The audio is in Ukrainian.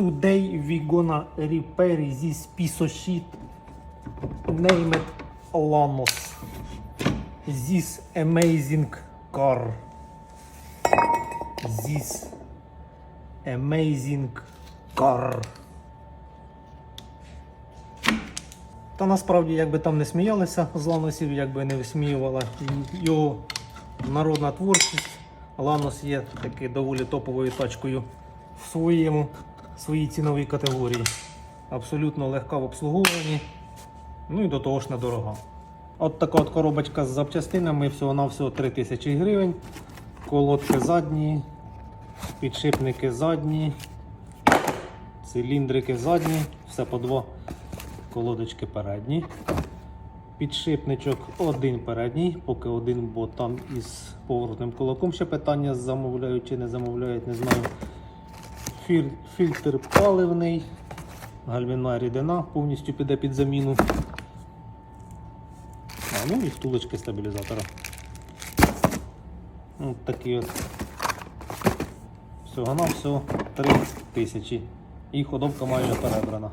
Today we gonna repair this piece of shit. Name it Lanos. This amazing car. This amazing car. Та насправді, як би там не сміялися з Ланосів, як би не висміювала його народна творчість. Ланос є таки доволі топовою тачкою в своєму, своїй ціновій категорії. Абсолютно легка в обслуговуванні, ну і до того ж недорога. От така от коробочка з запчастинами, всього-навсього 3000 гривень. Колодки задні, підшипники задні, циліндрики задні, все по два колодочки передні. Підшипничок один передній, поки один, бо там із поворотним кулаком ще питання замовляють чи не замовляють, не знаю. Філь- Фільтр паливний, гальмівна рідина повністю піде під заміну. А, ну і втулочки стабілізатора. Ось такі от. Всього на всього 3 тисячі. І ходовка майже перебрана.